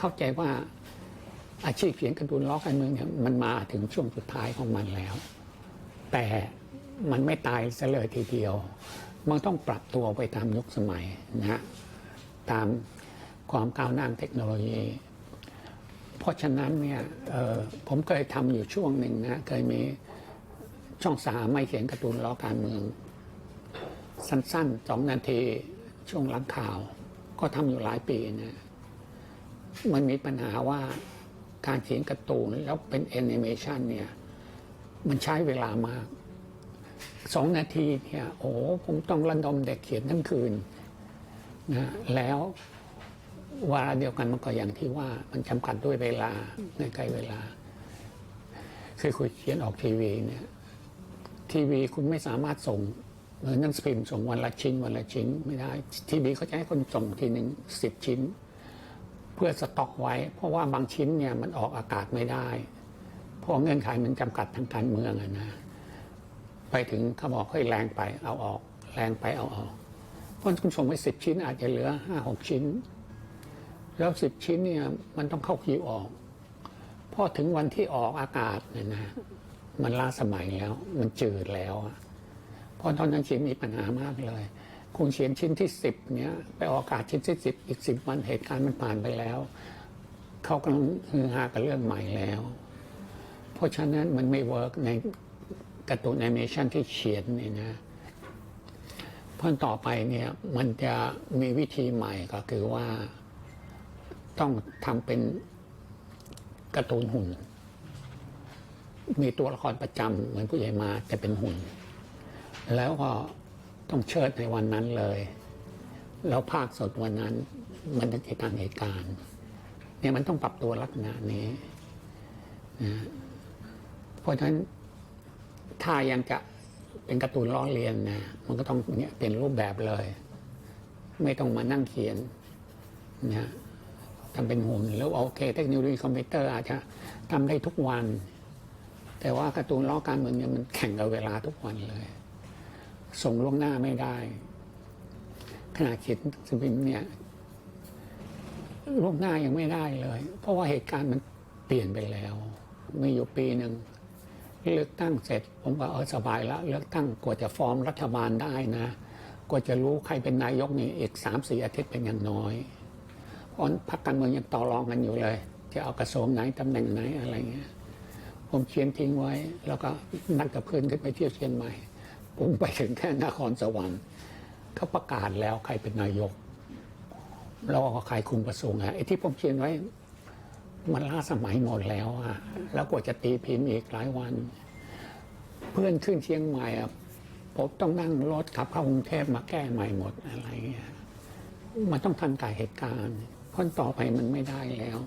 เข้าใจว่าอาชีพเขียนการ์ตูนล้อการเมืองเนี่ยมันมาถึงช่วงสุดท้ายของมันแล้ว แต่มันไม่ตายซะเลยทีเดียว มันต้องปรับตัวไปตามยุคสมัยนะตามความก้าวหน้าเทคโนโลยี เพราะฉะนั้นเนี่ยผมเคยทำอยู่ช่วงหนึ่งนะเคยมีช่องสามไม่เขียนการ์ตูนล้อการเมือง สั้นๆสองนาทีช่วงหลังข่าว ก็ทำอยู่หลายปีนะ มันมีปัญหาว่าการเขียนการ์ตูนแล้วเป็นแอนิเมชันเนี่ย มันใช้เวลามากสองนาทีเนี่ยโอ้ผมต้องระดมเด็กเขียนทั้งคืนนะแล้วเวลาเดียวกันมันก็อย่างที่ว่ามันจำกัดด้วยเวลาในใกล้เวลา คือคุณเขียนออกทีวีเนี่ยทีวีคุณไม่สามารถส่งเหมือนหนังสือพิมพ์ส่งวันละชิ้นวันละชิ้นไม่ได้ ทีวีเขาจะให้คนส่งทีหนึ่งสิบชิ้น พื่อสต็อกไว้ เพราะว่าบางชิ้นเนี่ยมันออกอากาศไม่ได้ เพราะเงื่อนไขมันจำกัดทางการเมืองอะนะ ไปถึงเขาบอกเฮ้ยแรงไปเอาออก แรงไปเอาออก เพราะคุณส่งไปสิบชิ้นอาจจะเหลือห้าหกชิ้น แล้วสิบชิ้นเนี่ยมันต้องเข้าคิวออกพอถึงวันที่ออกอากาศเนี่ยนะ มันล้าสมัยแล้ว มันจืดแล้ว เพราะตอนนั้นเขียนมีปัญหามากเลย คุณเขียนชิ้นที่สิบเนี้ยไปออกอากาศชิ้นที่สิบอีกสิบวันเหตุการณ์มันผ่านไปแล้ว เขากำลังฮือฮากับเรื่องใหม่แล้ว เพราะฉะนั้นมันไม่เวิร์กในการ์ตูนแอนิเมชันที่เขียนเนี่ยนะเพราะต่อไปเนี่ยมันจะมีวิธีใหม่ก็คือว่าต้องทำเป็นการ์ตูนหุ่น มีตัวละครประจำเหมือนผู้ใหญ่มาแต่เป็นหุ่น แล้วก็ ต้องเชิดในวันนั้นเลย แล้วภาคสดวันนั้น มันเป็นเหตุการณ์เหตุการณ์เนี่ยมันต้องปรับตัวลักษณะนี้นะเพราะฉะนั้นถ้ายังจะเป็นการ์ตูนล้อเลียนนะมันก็ต้องเนี่ยเป็นรูปแบบเลย ไม่ต้องมานั่งเขียนนะทำเป็นหุ่นแล้วโอเคเทคโนโลยีคอมพิวเตอร์อาจจะทำได้ทุกวัน แต่ว่าการ์ตูนล้อการเมืองเนี่ยมันแข่งกับเวลาทุกวันเลย ส่งล่วงหน้าไม่ได้ ขณะเขียนสปิมเนี่ยล่วงหน้ายังไม่ได้เลย เพราะว่าเหตุการณ์มันเปลี่ยนไปแล้ว มีอยู่ปีหนึ่งเลือกตั้งเสร็จ ผมก็เออสบายล้วเลือกตั้งกว่าจะฟอร์มรัฐบาลได้นะกว่าจะรู้ใครเป็นนายกนี่อีกสามสี่อาทิตย์เป็นอย่างน้อยเพราะพรรคการเมืองยังต่อรองกันอยู่เลย จะเอากระทรวงไหนตำแหน่งไหนอะไรเงี้ยผมเขียนทิ้งไว้ แล้วก็นัดกับเพื่อนขึ้นไปเที่ยวเชียงใหม่ ผมไปถึงแค่นครสวรรค์เขาประกาศแล้วใครเป็นนายกแล้วก็ใครคุมกระทรวงอะไอ้ที่ผมเขียนไว้ มันล้าสมัยหมดแล้วอะแล้วกว่าจะตีพิมพ์อีกหลายวัน เพื่อนขึ้นเชียงใหม่อะผมต้องนั่งรถขับเข้ากรุงเทพมาแก้ใหม่หมดอะไรเงี้ยมันต้องทันกับเหตุการณ์เพราะต่อไปมันไม่ได้แล้ว